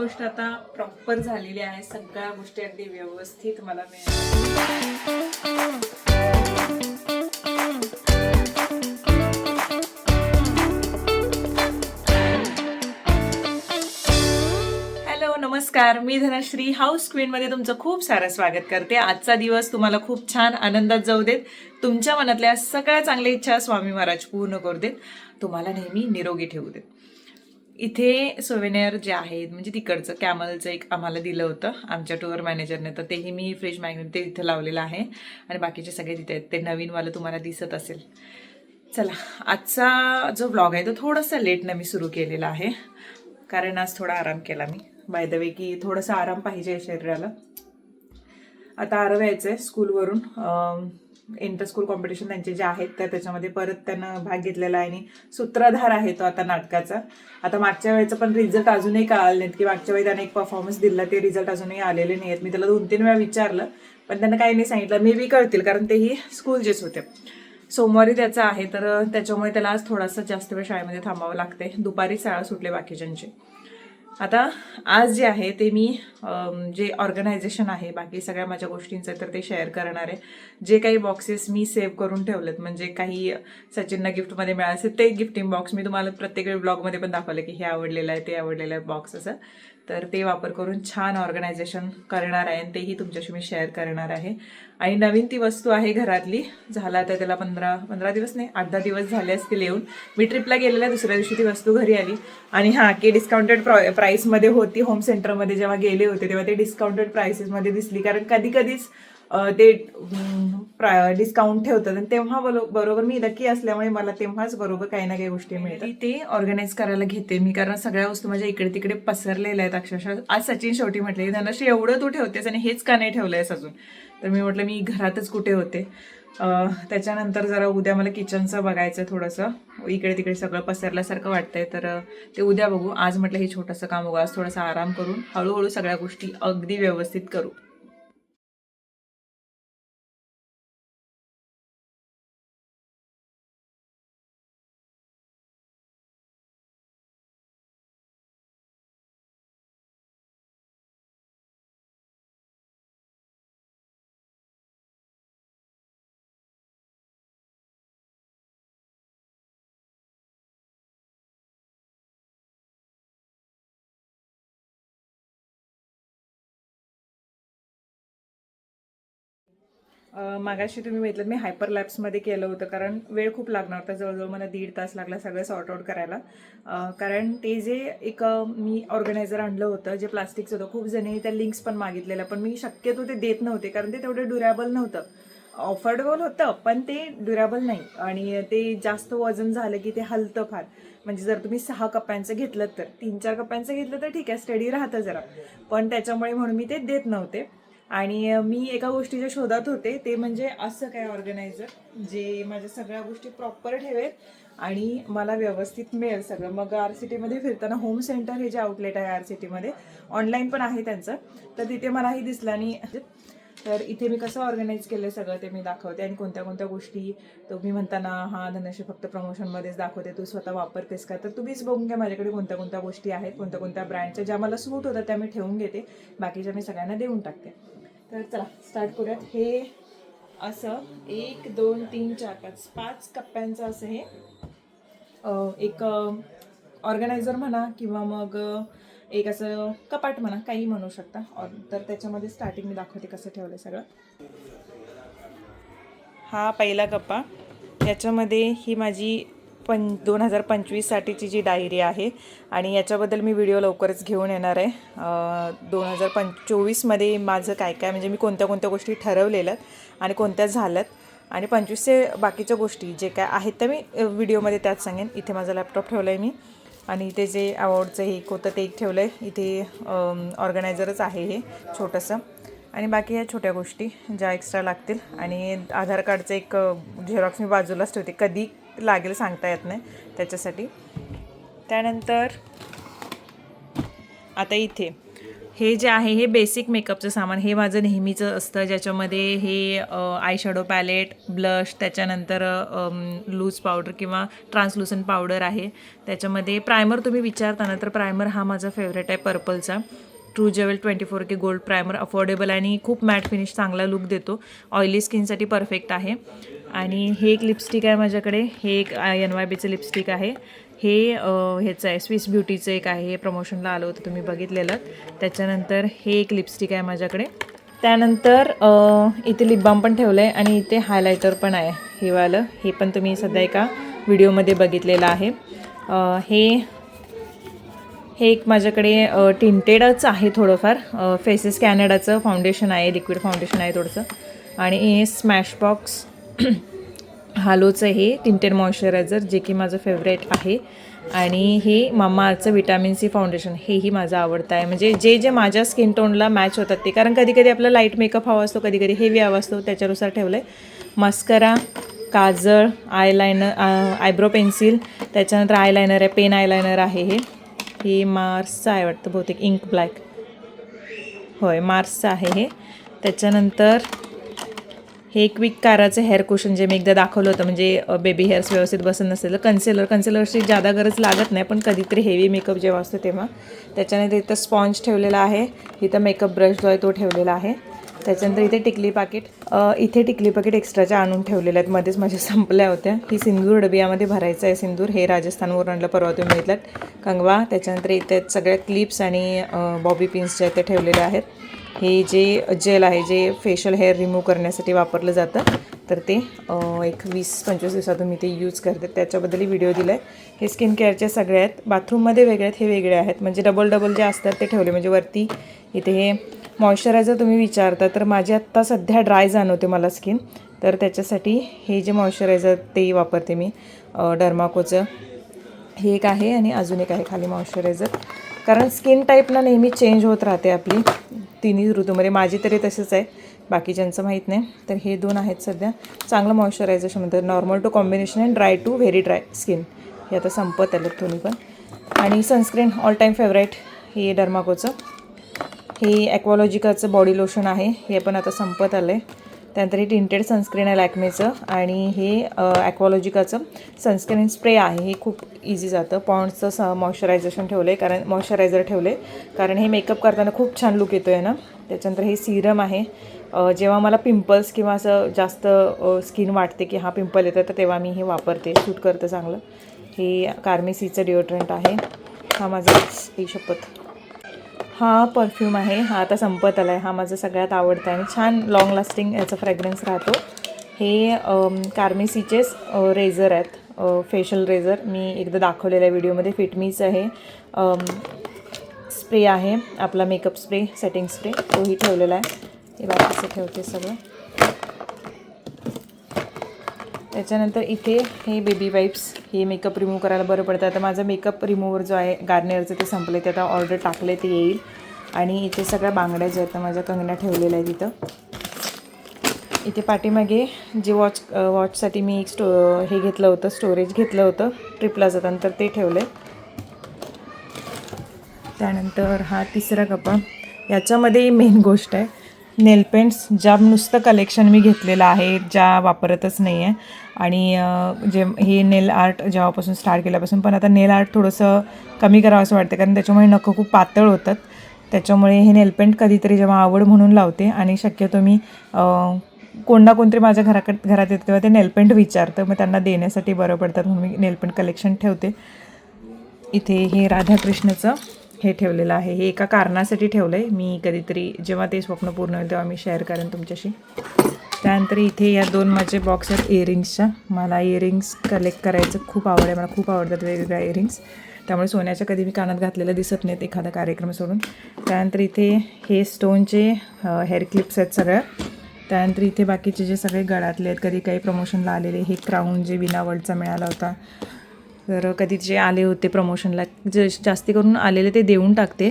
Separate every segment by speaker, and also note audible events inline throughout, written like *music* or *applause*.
Speaker 1: गोष्ट आता प्रॉपर झालेली आहे. सगळ्या गोष्टी अगदी व्यवस्थित मला मिळाल्या. हॅलो नमस्कार. मी धनश्री हाऊस क्वीनमध्ये तुमचं खूप सारं स्वागत करते. आजचा दिवस तुम्हाला खूप छान आनंदात जाऊ देत. तुमच्या मनातल्या सगळ्या चांगल्या इच्छा स्वामी महाराज पूर्ण करू देत. तुम्हाला नेहमी निरोगी ठेवू देत. इथे सोवेनियर जे आहेत म्हणजे तिकडचं कॅमलचं एक आम्हाला दिलं होतं आमच्या टूर मॅनेजरने तर तेही मी फ्रीज मॅग्नेट ते इथं लावलेलं आहे. आणि बाकीचे सगळे तिथे आहेत. ते नवीनवालं तुम्हाला दिसत असेल. चला आजचा जो ब्लॉग आहे तो थोडासा लेटनं मी सुरू केलेला आहे. कारण आज थोडा आराम केला मी. बाय द वे की थोडासा आराम पाहिजे शरीराला. आता आरव यायचं आहे स्कूलवरून इंटर स्कूल कॉम्पिटिशन त्यांचे जे आहेत त्या त्याच्यामध्ये परत त्यानं भाग घेतलेला आहे आणि सूत्रधार आहे तो आता नाटकाचा. आता मागच्या वेळेचा पण रिझल्ट अजूनही कळाले नाहीत की मागच्या वेळी त्याने एक परफॉर्मन्स दिला ते रिझल्ट अजूनही आलेले नाही आहेत मी त्याला दोन तीन वेळा विचारलं पण त्यांना काही नाही सांगितलं. मे बी कळतील कारण तेही स्कूलचेच होते. सोमवारी त्याचा आहे तर त्याच्यामुळे त्याला आज थोडासा जास्त वेळ शाळेमध्ये थांबावं लागते दुपारी शाळा सुटले बाकीच्यांचे. आता आज जे आहे ते मी जे ऑर्गनायझेशन आहे बाकी सगळ्या माझ्या गोष्टींचं तर ते शेअर करणार आहे. जे काही बॉक्सेस मी सेव्ह करून ठेवलेत म्हणजे काही सचिनना गिफ्टमध्ये मिळाले असेल ते गिफ्टिंग बॉक्स मी तुम्हाला प्रत्येक वेळी ब्लॉगमध्ये पण दाखवलं की हे आवडलेलं आहे ते आवडलेलं आहे बॉक्स असं. तर ते वापर करून छान ऑर्गनायझेशन करणार आहे आणि तेही तुमच्याशी मी शेअर करणार आहे. आणि नवीन ती वस्तू आहे घरातली. झाला तर त्याला पंधरा पंधरा दिवस नाही आठ दहा दिवस झाले असतील येऊन. मी ट्रिपला गेलेल्या दुसऱ्या दिवशी ती वस्तू घरी आली. आणि हां की डिस्काउंटेड प्राईसमध्ये होती होम सेंटरमध्ये जेव्हा गेले होते तेव्हा ते डिस्काउंटेड प्राइसेसमध्ये दिसली. कारण कधी कधीच ते ते डिस्काउंट ठेवतात. आणि तेव्हा बरोबर मी लकी असल्यामुळे मला तेव्हाच बरोबर काही ना काही गोष्टी मिळतात. ते ऑर्गनाईज करायला घेते. मी कारण सगळ्या वस्तू माझ्या इकडे तिकडे पसरलेल्या आहेत. अक्षरशः आज सचिन शेवटी म्हटले धनश्री एवढं तू ठेवतेस आणि हेच का नाही ठेवलंयस अजून? तर मी म्हटलं मी घरातच कुठे होते? त्याच्यानंतर जरा उद्या मला किचनचं बघायचं थोडंसं. इकडे तिकडे सगळं पसरल्यासारखं वाटतंय. तर ते उद्या बघू. आज म्हटलं हे छोटंसं काम बघू आज थोडासा आराम करून हळूहळू सगळ्या गोष्टी अगदी व्यवस्थित करू. मागाशी तुम्ही बघितलं मी हायपर लॅब्समध्ये केलं होतं कारण वेळ खूप लागणार होता जवळजवळ मला दीड तास लागला सगळं सॉर्ट आउट करायला. कारण ते जे एक मी ऑर्गनायझर आणलं होतं जे प्लास्टिकचं होतं खूप जणी त्या लिंक्स पण मागितलेल्या पण मी शक्यतो ते देत नव्हते कारण ते तेवढं ड्युरेबल नव्हतं. ऑफर्डेबल होतं पण ते ड्युरेबल नाही. आणि ते जास्त वजन झालं की ते हलतं फार. म्हणजे जर तुम्ही सहा कप्प्यांचं घेतलं तर तीन चार कप्प्यांचं घेतलं तर ठीक आहे स्टडी राहतं जरा. पण त्याच्यामुळे म्हणून मी ते देत नव्हते. आणि मी एका गोष्टीच्या शोधात होते ते म्हणजे असं काय ऑर्गनायझर जे माझ्या सगळ्या गोष्टी प्रॉपर ठेवेल आणि मला व्यवस्थित मिळेल सगळं. मग आर सी टीमध्ये फिरताना होम सेंटर हे जे आउटलेट आहे आर सी टीमध्ये ऑनलाईन पण आहे त्यांचं. तर तिथे मलाही दिसलं आणि तर इथे मी कसं ऑर्गनाईज केलं आहे सगळं ते मी दाखवते आणि कोणत्या कोणत्या गोष्टी तुम्ही म्हणताना हा धनश्री फक्त प्रमोशनमध्येच दाखवते तू स्वतः वापरतेस का? तर तुम्हीच बघून घ्या माझ्याकडे कोणत्या कोणत्या गोष्टी आहेत कोणत्या कोणत्या ब्रँडच्या ज्या मला सूट होतात त्या मी ठेवून घेते. बाकीच्या मी सगळ्यांना देऊन टाकते. तर चला स्टार्ट करूयात. हे असं एक दोन तीन चार पाच पाच कप्प्यांचं असं हे एक ऑर्गनायझर म्हणा किंवा मग एक असं कपाट म्हणा काही म्हणू शकता. और- तर त्याच्यामध्ये स्टार्टिंग मी दाखवते कसं ठेवलं आहे सगळं. हा पहिला कप्पा. याच्यामध्ये ही माझी पं दोन हजार पंचवीससाठीची जी डायरी आहे आणि याच्याबद्दल मी व्हिडिओ लवकरच घेऊन येणार आहे. दोन हजार पं चोवीसमध्ये माझं काय काय म्हणजे मी कोणत्या कोणत्या गोष्टी ठरवलेल्यात आणि कोणत्या झाल्यात. आणि पंचवीसचे बाकीच्या गोष्टी जे काय आहेत त्या मी व्हिडिओमध्ये त्यात सांगेन. इथे माझा लॅपटॉप ठेवला आहे मी. आणि इथे जे अवॉर्डचं हे एक होतं ते एक ठेवलं आहे इथे ऑर्गनायझरच आहे हे छोटंसं. आणि बाकी ह्या छोट्या गोष्टी ज्या एक्स्ट्रा लागतील. आणि आधार कार्डचं एक झेरॉक्स मी बाजूलाच ठेवते. कधी लागेल सांगता येत नाही त्याच्यासाठी. त्यानंतर आता इथे हे जे आहे हे बेसिक मेकअपचं सामान हे माझं नेहमीचं असतं. ज्याच्यामध्ये हे आय शॅडो पॅलेट ब्लश त्याच्यानंतर लूज पावडर किंवा ट्रान्सलुसन पावडर आहे. त्याच्यामध्ये प्रायमर तुम्ही विचारता ना तर प्रायमर हा माझा फेवरेट आहे पर्पलचा true jewel twenty four K gold primer affordable आणि खूप मॅट फिनिश चांगला लुक देतो. ऑइली स्किनसाठी परफेक्ट आहे. आणि हे एक लिपस्टिक आहे माझ्याकडे. हे एक एन वाय बीचं लिपस्टिक आहे. हे ह्याचं आहे स्विस ब्युटीचं एक आहे. हे प्रमोशनला आलं होतं तुम्ही बघितलेलं. त्याच्यानंतर हे एक लिपस्टिक आहे माझ्याकडे. त्यानंतर इथे लिपबाम पण ठेवलं आहे आणि इथे हायलायटर पण आहे. हे वालं हे पण तुम्ही सध्या एका व्हिडिओमध्ये बघितलेलं आहे. हे हे एक माझ्याकडे टिंटेडच आहे थोडंफार. फेसेस कॅनडाचं फाउंडेशन आहे लिक्विड फाउंडेशन आहे थोडंसं. आणि हे स्मॅश बॉक्स *clears throat* हालोचं हे टिंटेड मॉइश्चरायझर जे की माझं फेवरेट आहे. आणि हे मामाअर्थचं विटॅमिन सी फाउंडेशन हेही माझं आवडतं आहे. म्हणजे जे जे माझ्या स्किन टोनला मॅच होतात ते कारण कधी कधी आपला लाइट मेकअप हवा असतो कधी कधी हेवी हवा असतो त्याच्यानुसार ठेवलं आहे मस्करा काजळ आयलायनर आयब्रो पेन्सिल त्याच्यानंतर आयलायनर आहे पेन आयलायनर आहे हे. हे मार्सचं आहे वाटतं बहुतेक इंक ब्लॅक होय मार्सचं आहे हे. त्याच्यानंतर हे क्विक काराचं हेअर कुशन जे मी एकदा दाखवलं होतं म्हणजे बेबी हेअर्स व्यवस्थित बसत नसेल कन्सेलर कन्सिलर कन्सिलरची जादा गरज लागत नाही पण कधीतरी हेवी मेकअप जेव्हा असतो तेव्हा. त्याच्यानंतर इथं स्पॉन्ज ठेवलेला आहे. इथं मेकअप ब्रश जो आहे तो ठेवलेला आहे. त्याच्यानंतर इथे टिकली पाकिट इथे टिकली पाकिट एक्स्ट्राच्या आणून ठेवलेल्या आहेत. मध्येच माझ्या *laughs* संपल्या होत्या. ही सिंदूर डबी यामध्ये भरायचं आहे सिंदूर. हे राजस्थानवरून आणलं परवा तुम्ही बघितलं कंगवा. त्याच्यानंतर इथे सगळ्या क्लिप्स आणि बॉबी पिन्स जे आहेत ते ठेवलेले आहेत. हे जे जेल आहे जे फेशियल हेअर रिमूव्ह करण्यासाठी वापरलं जातं तर ते एक वीस पंचवीस दिवसातून मी ते यूज करते. त्याच्याबद्दलही व्हिडिओ दिला आहे हे स्किन केअरचे सगळे आहेत बाथरूममध्ये वेगळे आहेत हे वेगळे आहेत. म्हणजे डबल डबल जे असतात ते ठेवले. म्हणजे वरती इथे हे मॉइश्चरायझर तुम्ही विचारता तर माझी आत्ता सध्या ड्राय जाणवते मला स्किन तर त्याच्यासाठी हे जे मॉइश्चरायझर ते वापरते मी. डर्माकोचं हे एक आहे आणि अजून एक आहे खाली मॉइश्चरायझर कारण स्किन टाईप ना नेहमी चेंज होत राहते आपली. तिन्ही ऋतूमध्ये माझी तरी तसंच आहे. बाकीच्यांचं माहीत नाही तर हे दोन आहेत सध्या. चांगलं मॉइश्चरायझेशन म्हणतात. Normal to combination and dry to very dry skin हे आता संपत आलं दोन्ही पण. आणि सनस्क्रीन ऑल टाईम फेवरेट हे डर्माकोचं हे ॲक्वॉलॉजिकाचं बॉडी लोशन आहे. हे पण आता संपत आलं आहे त्यानंतर हे टिंटेड सनस्क्रीन आहे लॅकमेचं आणि हे ॲक्वॉलॉजिकाचं सनस्क्रीन स्प्रे आहे. हे खूप इझी जातं. पॉन्ड्सचं स मॉइश्चरायझेशन ठेवलं आहे कारण मॉइश्चरायझर ठेवलं आहे कारण हे मेकअप करताना खूप छान लुक येतो आहे ना. त्याच्यानंतर हे सिरम आहे. जेव्हा मला पिंपल्स किंवा असं जास्त स्किन वाटते की हा पिंपल येतं तर तेव्हा मी हे वापरते. शूट करतं चांगलं. हे कार्मेसीचं डिओड्रंट आहे. हा माझा ही शपथ. हा परफ्यूम आहे. हा आता संपत आला आहे हा माझा सगळ्यात आवडता आहे. आणि छान लाँग लास्टिंग याचा फ्रॅग्रन्स राहतो. हे कार्मेसीचेच रेझर आहेत. फेशल रेझर मी एकदा दाखवलेल्या व्हिडिओमध्ये फिटमीच आहे. स्प्रे आहे. आपला मेकअप स्प्रे सेटिंग स्प्रे तोही ठेवलेला आहे. हे बाकीचं ठेवते सगळं. त्याच्यानंतर इथे हे बेबी वाईप्स हे मेकअप रिमूव्ह करायला बरं पडतं. आता माझं मेकअप रिमूव्हर जो आहे गार्नियरचं ते संपले ते आता ऑर्डर टाकले ते येईल. आणि इथे सगळ्या बांगड्या ज्या आहेत माझ्या कंगण्या ठेवलेल्या आहेत इथं. इथे पाठीमागे जे वॉच वॉचसाठी मी एक स्टो हे घेतलं होतं स्टोरेज घेतलं होतं ट्रिपला जाताना तर ते ठेवलं त्यानंतर हा तिसरा कपा याच्यामध्ये मेन गोष्ट आहे. नेल पेंट्स ज्या नुसतं कलेक्शन मी घेतलेलं आहे ज्या वापरतच नाही आहे आणि जे हे नेल आर्ट जेव्हापासून स्टार्ट केल्यापासून पण आता नेल आर्ट थोडंसं कमी करावं असं वाटतं कारण त्याच्यामुळे नखं खूप पातळ होतात. त्याच्यामुळे हे नेलपेंट कधीतरी जेव्हा आवड म्हणून लावते आणि शक्यतो मी अं, कोण ना कोणतरी माझ्या घराकडे घरात येतं तेव्हा ते नेलपेंट विचारतं मग त्यांना देण्यासाठी बरं पडतात म्हणून मी नेलपेंट कलेक्शन ठेवते. इथे हे राधाकृष्णचं हे ठेवलेलं आहे. हे एका कारणासाठी ठेवलं आहे मी कधीतरी जेव्हा ते स्वप्न पूर्ण होईल तेव्हा मी शेअर करेन तुमच्याशी. त्यानंतर इथे या दोन माझे बॉक्स आहेत इयरिंग्सच्या मला इयरिंग्स कलेक्ट करायचं खूप आवड आहे. मला खूप आवडतात वेगवेगळ्या इयरिंग्स त्यामुळे सोन्याच्या कधी मी कानात घातलेलं दिसत नाहीत एखादा कार्यक्रम सोडून. त्यानंतर इथे हे स्टोनचे हेअर क्लिप्स आहेत सगळ्या. त्यानंतर इथे बाकीचे जे सगळे गळातले आहेत कधी काही प्रमोशनला आलेले हे क्राऊन जे विना वर्ल्डचा मिळाला होता. तर कधी जे आले होते प्रमोशनला जे जास्ती करून आलेले ते देऊन टाकते.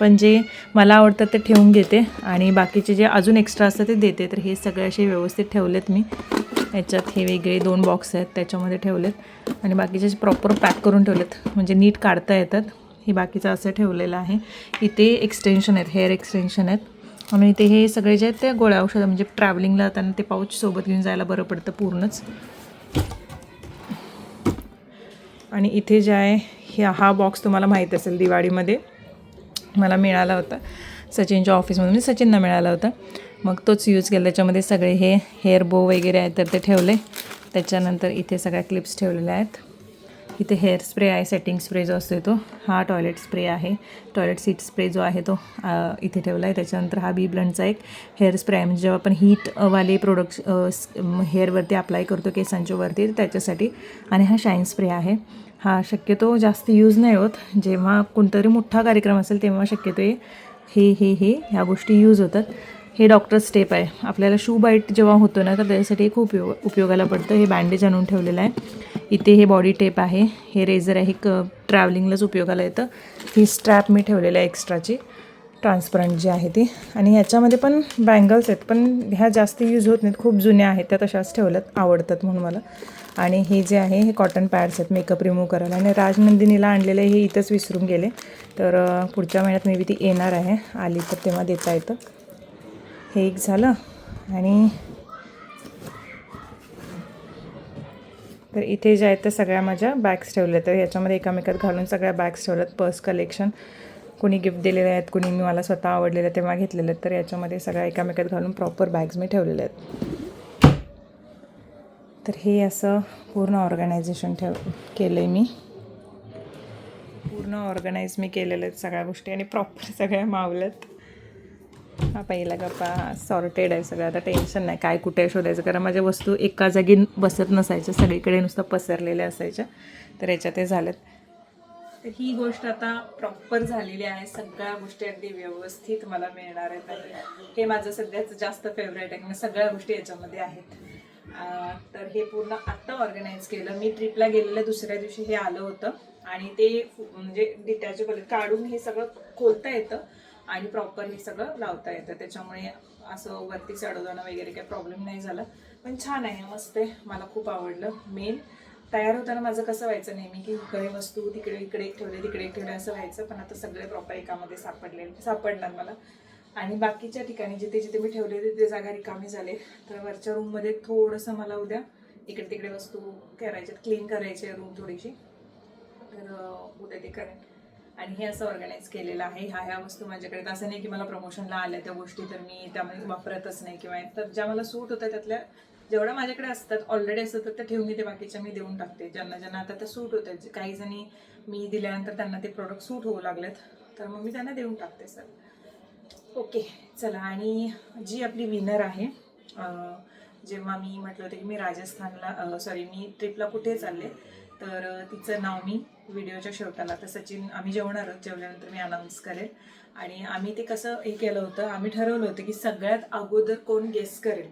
Speaker 1: पण जे मला आवडतात ते ठेवून घेते आणि बाकीचे जे अजून एक्स्ट्रा असतात ते देते. तर हे सगळे असे व्यवस्थित ठेवलेत मी. याच्यात हे वेगळे दोन बॉक्स आहेत त्याच्यामध्ये ठेवलेत. आणि बाकीचे प्रॉपर पॅक करून ठेवलेत म्हणजे नीट काढता येतात. हे बाकीचं असं ठेवलेलं आहे. इथे एक्सटेन्शन आहेत हेअर एक्सटेन्शन आहेत. आणि इथे हे सगळे जे आहेत ते गोळ्या औषधं म्हणजे ट्रॅव्हलिंगला त्यांना ते पाऊच सोबत घेऊन जायला बरं पडतं पूर्णच. आणि इथे जे आहे ह्या हा बॉक्स तुम्हाला माहीत असेल दिवाळीमध्ये. मला मिळाला होता. सचिनच्या ऑफिसमधून म्हणजे सचिनना मिळाला होता. मग तोच यूज केला. त्याच्यामध्ये सगळे हे हेअर बो वगैरे आहेत तर ते ठेवले. त्याच्यानंतर इथे सगळ्या क्लिप्स ठेवलेल्या आहेत. इथे हेअर स्प्रे आहे सेटिंग स्प्रे जो असतो तो हा टॉयलेट स्प्रे आहे. टॉयलेट सीट स्प्रे जो आहे तो इथे ठेवला आहे त्याच्यानंतर हा बी ब्लंटचा एक हेअर स्प्रे आहे. म्हणजे जेव्हा आपण हीटवाले प्रोडक्ट्स हेअरवरती अप्लाय करतो केसांच्या वरती तर त्याच्यासाठी. आणि हा शाईन स्प्रे आहे. हा शक्यतो जास्त यूज नाही होत. जेव्हा कोणतरी मोठा कार्यक्रम असेल तेव्हा शक्यतो हे हे हे ह्या गोष्टी यूज होतात. हे डॉक्टर स्टेप आहे. आपल्याला शू बाईट जेव्हा होतो ना तर त्याच्यासाठी हे खूप उपयोग उपयोगाला पडतं. हे बँडेज आणून ठेवलेलं आहे. इथे हे बॉडी टेप आहे. हे रेझर आहे. क ट्रॅव्हलिंगलाच उपयोगाला येतं. ही स्ट्रॅप मी ठेवलेलं आहे एक्स्ट्राची ट्रान्सपरंट जी आहे ती. आणि ह्याच्यामध्ये पण बँगल्स आहेत. पण ह्या जास्त यूज होत नाहीत. खूप जुन्या आहेत. त्या तशाच ठेवल्यात. आवडतात म्हणून मला. आणि हे जे आहे हे कॉटन पॅड्स आहेत मेकअप रिमूव्ह करायला. आणि राजनंदिनीला आणलेलं हे इथंच विसरून गेले. तर पुढच्या महिन्यात मे बी ती येणार आहे. आली तर तेव्हा देता येतं. हे एक झालं आणि तर इथे ज्या आहेत त्या सगळ्या माझ्या बॅग्स ठेवल्या. तर याच्यामध्ये एकामेकात घालून सगळ्या बॅग्स ठेवल्यात. पर्स कलेक्शन कोणी गिफ्ट दिलेले आहेत कोणी मी मला स्वतः आवडलेलं तेव्हा घेतलेलं आहेत. तर याच्यामध्ये सगळ्या एकामेकात घालून प्रॉपर बॅग्स मी ठेवलेल्या आहेत. तर हे असं पूर्ण ऑर्गनायझेशन ठेव केलं आहे मी. पूर्ण ऑर्गनाईज मी केलेलं आहेत सगळ्या गोष्टी आणि प्रॉपर सगळ्या मावल्यात. हा पहिला गप्पा सॉर्टेड आहे सगळं. आता टेन्शन नाही काय कुठे शोधायचं? कारण माझ्या वस्तू एका जागी बसत नसायच्या सगळीकडे नुसतं पसरलेल्या असायच्या. तर याच्यात ते झालेत. तर ही गोष्ट आता प्रॉपर झालेली आहे. सगळ्या गोष्टी अगदी व्यवस्थित मला मिळणार आहेत. हे माझं सध्याचं जास्त फेवरेट आहे. म्हणजे सगळ्या गोष्टी याच्यामध्ये आहेत. तर हे पूर्ण आत्ता ऑर्गनाईज केलं. मी ट्रिपला गेलेल्या दुसऱ्या दिवशी हे आलं होतं. आणि ते म्हणजे डिटॅचेबल काढून हे सगळं खोलता येतं. आणि प्रॉपर हे सगळं लावता येतं. त्याच्यामुळे असं वरती चढवताना वगैरे काही प्रॉब्लेम नाही झाला. पण छान आहे. मस्त आहे. मला खूप आवडलं. मेन तयार होताना माझं कसं व्हायचं नेहमी की इकडे वस्तू तिकडे इकडे एक ठेवले तिकडे एक ठेवले असं व्हायचं. पण आता सगळे प्रॉपर एकामध्ये सापडले सापडणार मला. आणि बाकीच्या ठिकाणी जिथे जिथे मी ठेवले तिथे जागा रिकामी झाले. तर वरच्या रूममध्ये थोडंसं मला उद्या इकडे तिकडे वस्तू करायच्यात क्लीन करायची आहे रूम थोडीशी. तर उद्या ते करेन. आणि हे असं ऑर्गनाईज केलेलं आहे. ह्या ह्या वस्तू माझ्याकडे तर असं नाही की मला प्रमोशनला आल्या त्या गोष्टी तर मी त्यामध्ये वापरतच नाही किंवा तर ज्या मला सूट होत्या त्यातल्या जेवढ्या माझ्याकडे असतात ऑलरेडी असतात तर त्या ठेवून मी ते बाकीच्या मी देऊन टाकते. ज्यांना ज्यांना आता त्या सूट होतात काही जणी मी दिल्यानंतर त्यांना ते प्रोडक्ट सूट होऊ लागलेत तर मग मी त्यांना देऊन टाकते सर ओके चला. आणि जी आपली विनर आहे जेव्हा मी म्हटलं होतं की मी राजस्थानला सॉरी मी ट्रिपला कुठे चालले तर तिचं नाव मी व्हिडिओच्या शेवटाला तर सचिन आम्ही जेवणार आहोत जेवल्यानंतर मी अनाऊन्स करेल. आणि आम्ही ते कसं हे केलं होतं आम्ही ठरवलं होतं की सगळ्यात अगोदर कोण गेस करेल.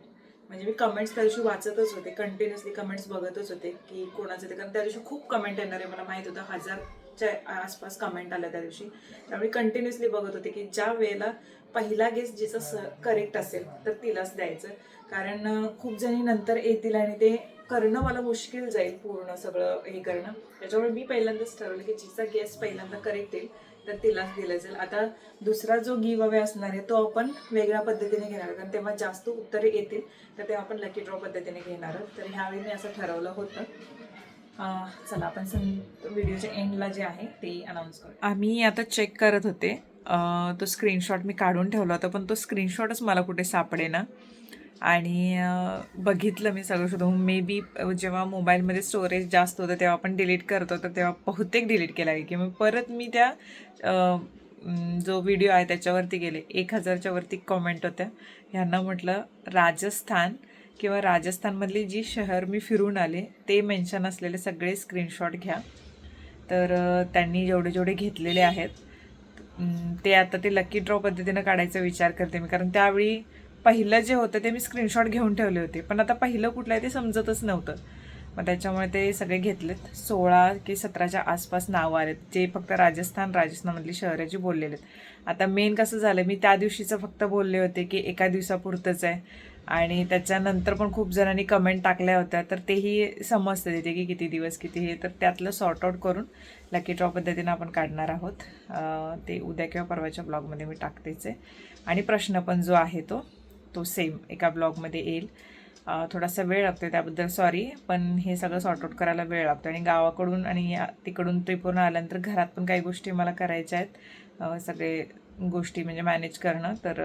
Speaker 1: म्हणजे मी कमेंट्स त्या दिवशी वाचतच होते कंटिन्युअसली कमेंट्स बघतच होते की कोणाचं ते कारण त्या दिवशी खूप कमेंट येणार आहे मला माहीत होतं हजारच्या आसपास कमेंट आल्या त्या दिवशी. त्यामुळे कंटिन्युअसली बघत होते की ज्या वेळेला पहिला गेस जिचा स करेक्ट असेल तर तिलाच द्यायचं. कारण खूप जणी नंतर येतील आणि ते करणं मला मुश्किल जाईल पूर्ण सगळं हे करणं. त्याच्यामुळे मी पहिल्यांदाच ठरवलं की जिचा गेस्ट पहिल्यांदा करेक्ट येईल तर तिलाच दिलं जाईल. आता दुसरा जो गिव अवे असणार आहे तो आपण वेगळ्या पद्धतीने घेणार कारण तेव्हा जास्त उत्तरे येतील तर तेव्हा आपण लकी ड्रॉ पद्धतीने घेणार आहोत. तर ह्यावेळी मी असं ठरवलं होतं. चला आपण सं व्हिडिओच्या एंडला जे आहे ते अनाऊन्स करू आम्ही आता चेक करत होते. तो स्क्रीनशॉट मी काढून ठेवला होता पण तो स्क्रीनशॉटच मला कुठे सापडेना. आणि बघितलं मी सगळं शोधून. मे बी जेव्हा मोबाईलमध्ये स्टोरेज जास्त होतं तेव्हा आपण डिलीट करतो तर तेव्हा बहुतेक डिलीट केला आहे. की मग परत मी त्या जो व्हिडिओ आहे त्याच्यावरती गेले. एक हजारच्या वरती कॉमेंट होत्या. ह्यांना म्हटलं राजस्थान किंवा राजस्थानमधली जी शहर मी फिरून आले ते मेन्शन असलेले सगळे स्क्रीनशॉट घ्या. तर त्यांनी जेवढे जेवढे घेतलेले आहेत ते आता ते लकी ड्रॉ पद्धतीनं काढायचा विचार करते मी. कारण त्यावेळी पहिलं जे होतं ते मी स्क्रीनशॉट घेऊन ठेवले होते. पण आता पहिलं कुठलं आहे ते समजतच नव्हतं. मग त्याच्यामुळे ते सगळे घेतलेत. सोळा की सतराच्या आसपास नावं आलेत. जे फक्त राजस्थान राजस्थानमधली शहराची बोललेले आहेत आता मेन कसं झालं मी त्या दिवशीचं फक्त बोलले होते की एका दिवसापुरतंच आहे. आणि त्याच्यानंतर पण खूप जणांनी कमेंट टाकल्या होत्या. तर तेही समजतं तिथे की किती दिवस किती हे. तर त्यातलं सॉर्ट आउट करून लकी ड्रॉ पद्धतीनं आपण काढणार आहोत. ते उद्या किंवा परवाच्या ब्लॉगमध्ये मी टाकतेच आहे. आणि प्रश्न पण जो आहे तो तो सेम एका ब्लॉगमध्ये येईल. थोडासा वेळ लागतो त्याबद्दल सॉरी पण हे सगळं सॉर्टआउट करायला वेळ लागतो आणि गावाकडून आणि तिकडून तिकडून पूर्ण आल्यानंतर घरात पण काही गोष्टी मला करायच्या आहेत. सगळे गोष्टी म्हणजे मॅनेज करणं तर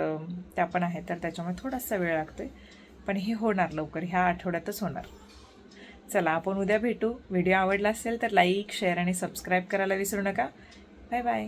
Speaker 1: त्या पण आहेत. तर त्याच्यामुळे थोडासा वेळ लागतो पण हे होणार लवकर ह्या आठवड्यातच होणार. चला आपण उद्या भेटू. व्हिडिओ आवडला असेल तर लाईक शेअर आणि सबस्क्राईब करायला विसरू नका. Bye bye